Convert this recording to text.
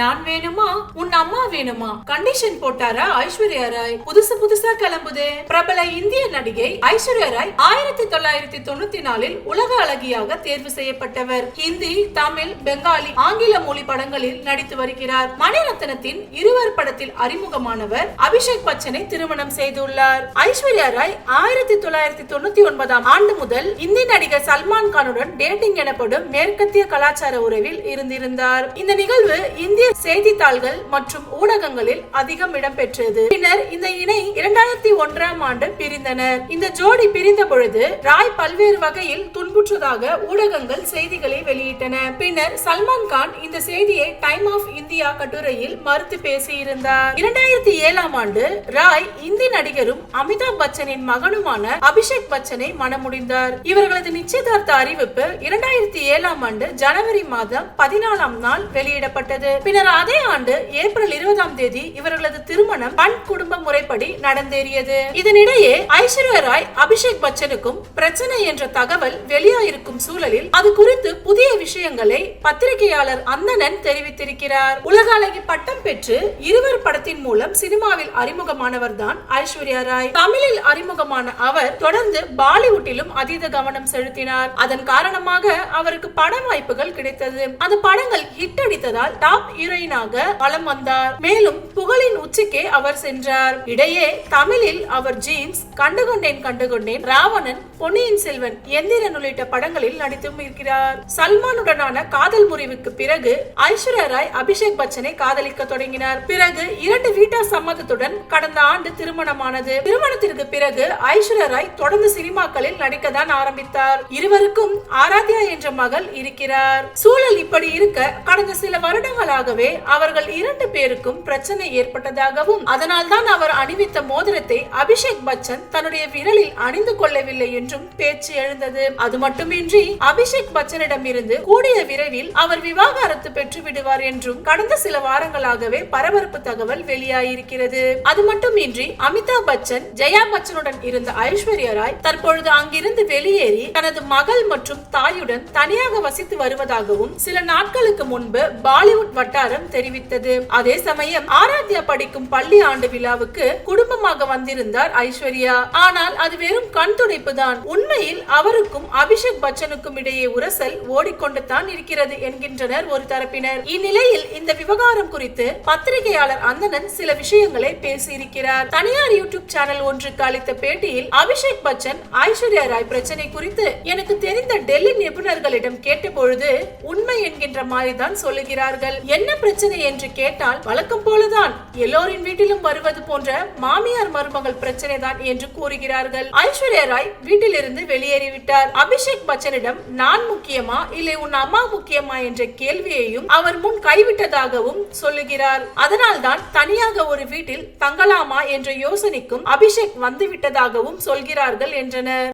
நான் வேணுமா? உன் அம்மா வேணுமா? கண்டிஷன் போட்டாரா? ஐஸ்வர்யா ராய். புதுசு புதுசா கிளம்புது. பிரபல இந்திய நடிகை ஐஸ்வர்யா ராய் ஆயிரத்தி தொள்ளாயிரத்தி தொண்ணூத்தி நாலில் உலக அழகியாக தேர்வு செய்யப்பட்டவர். ஹிந்தி தமிழ் பெங்காலி ஆங்கில மொழி படங்களில் நடித்து வருகிறார். மணிரத்னத்தின் இருவர் படத்தில் அறிமுகமானவர் அபிஷேக் பச்சனை திருமணம் செய்துள்ளார். ஐஸ்வர்யா ராய் ஆயிரத்தி தொள்ளாயிரத்தி தொண்ணூத்தி ஒன்பதாம் ஆண்டு முதல் இந்தி நடிகர் சல்மான் கானுடன் டேட்டிங் எனப்படும் மேற்கத்திய கலாச்சார உறவில் இருந்திருந்தார். இந்த நிகழ்வு இந்திய இந்திய செய்தித்தாள்கள் மற்றும் ஊடகங்களில் அதிகம் இடம்பெற்றது. பின்னர் இந்த இணை இரண்டாயிரத்தி ஒன்றாம் ஆண்டு பிரிந்தனர். இந்த ஜோடி பிரிந்த பொழுது ராய் பல்வேறு வகையில் துன்புற்றதாக ஊடகங்கள் செய்திகளை வெளியிட்டன. பின்னர் சல்மான் கான் இந்த செய்தியை டைம் ஆஃப் இந்தியா கட்டுரையில் மறுத்து பேசியிருந்தார். இரண்டாயிரத்தி ஏழாம் ஆண்டு ராய் இந்தி நடிகரும் அமிதாப் பச்சனின் மகனுமான அபிஷேக் பச்சனை மனமுடிந்தார் இவர்களது நிச்சயதார்த்த அறிவிப்பு இரண்டாயிரத்தி ஏழாம் ஆண்டு ஜனவரி மாதம் பதினாலாம் நாள் வெளியிடப்பட்டது. பின்னர் அதே ஆண்டு ஏப்ரல் இருபதாம் தேதி இவர்களது திருமணம் பண் குடும்ப முறைப்படி நடந்தேறியது. இதனிடையே ஐஸ்வர்யா ராய் அபிஷேக் பச்சனுக்கும் பிரச்சனை என்ற தகவல் வெளியாயிருக்கும் சூழலில் அது குறித்து புதிய விஷயங்களை பத்திரிகையாளர் அந்தணன் தெரிவித்திருக்கிறார். உலக அழகி பட்டம் பெற்று இருவர் படத்தின் மூலம் சினிமாவில் அறிமுகமானவர் தான் ஐஸ்வர்யா ராய். தமிழில் அறிமுகமான அவர் தொடர்ந்து பாலிவுட்டிலும் அதீத கவனம் செலுத்தினார். அதன் காரணமாக அவருக்கு பட வாய்ப்புகள் கிடைத்தது. அந்த படங்கள் ஹிட் அடித்ததால் டாப் ஹீரோயினாக வலம் வந்தார். மேலும் புகழின் உச்சிக்கே அவர் சென்றார். இடையே தமிழில் அவர் ஜீன்ஸ் கண்டுகொண்டேன் கண்டுகொண்டேன் ராவணன் பொன்னியின் செல்வன் எந்திரன் உள்ளிட்ட படங்களில் நடித்தும் இருக்கிறார். சல்மானுடனான காதல் முறிவுக்கு பிறகு ஐஸ்வர்யா ராய் அபிஷேக் பச்சனை காதலிக்க தொடங்கினார். பிறகு இரண்டு வீட்டார் சம்மதத்துடன் கடந்த ஆண்டு திருமணமானது. திருமணத்திற்கு பிறகு ஐஸ்வர்யா ராய் தொடர்ந்து சினிமாக்களில் நடிக்கத்தான் ஆரம்பித்தார். இருவருக்கும் ஆராத்யா என்ற மகள் இருக்கிறார். சூழல் இப்படி இருக்க கடந்த சில வருடங்களாக வருடங்களாகவே அவர்கள் இரண்டு பேருக்கும் பிரச்சனை ஏற்பட்டதாகவும் அதனால் தான் அவர் அணிவித்த மோதிரத்தை அபிஷேக் பச்சன் தன்னுடைய விரலில் அணிந்து கொள்ளவில்லை என்றும் பேச்சு எழுந்தது. அது மட்டுமின்றி அபிஷேக் பச்சனிடம் இருந்து கூடிய விரைவில் அவர் விவாகரத்து பெற்று விடுவார் என்றும் கடந்த சில வாரங்களாகவே பரபரப்பு தகவல் வெளியாயிருக்கிறது. அது மட்டுமின்றி அமிதாப் பச்சன் ஜெயா பச்சனுடன் இருந்த ஐஸ்வர்யா ராய் தற்பொழுது அங்கிருந்து வெளியேறி தனது மகள் மற்றும் தாயுடன் தனியாக வசித்து வருவதாகவும் சில நாட்களுக்கு முன்பு பாலிவுட் வட்டாரம் தெரிவித்தது. அதே சமயம் ஆராத்யா படிக்கும் பள்ளி ஆண்டு விழாவுக்கு குடும்பமாக வந்திருந்தார் ஐஸ்வர்யா. ஆனால் அது வெறும் கண் துடைப்பு தான். உண்மையில் அவருக்கும் அபிஷேக் பச்சனுக்கும் இடையே உரசல் ஓடிக்கொண்டு தான் இருக்கிறது என்கின்றனர் ஒரு தரப்பினர். இந்நிலையில் இந்த விவகாரம் குறித்து பத்திரிகையாளர் அந்தணன் சில விஷயங்களை பேசியிருக்கிறார். தனியார் யூடியூப் சேனல் ஒன்றுக்கு அளித்த பேட்டியில் அபிஷேக் பச்சன் ஐஸ்வர்யா ராய் பிரச்சனை குறித்து எனக்கு தெரிந்த டெல்லி நிபுணர்களிடம் கேட்டபொழுது உண்மை என்கின்ற மாதிரி தான் சொல்லுகிறார்கள். என்ன பிரச்சனை என்று கேட்டால் வழக்கம் போலதான். எல்லோரின் வீட்டிலும் வருவது போன்ற மாமியார் மருமகள் பிரச்சனை தான் என்று கூறுகிறார்கள். ஐஸ்வர்யா ராய் வீட்டிலிருந்து வெளியேறிவிட்டார். அபிஷேக் பச்சனிடம் நான் முக்கியமா? இல்லை உன் அம்மா முக்கியமா? என்ற கேள்வியையும் அவர் முன் கைவிட்டதாகவும் சொல்லுகிறார். அதனால்தான் தனியாக ஒரு வீட்டில் தங்கலாமா என்ற யோசனைக்கும் அபிஷேக் வந்துவிட்டதாகவும் சொல்கிறார்கள் என்றனர்.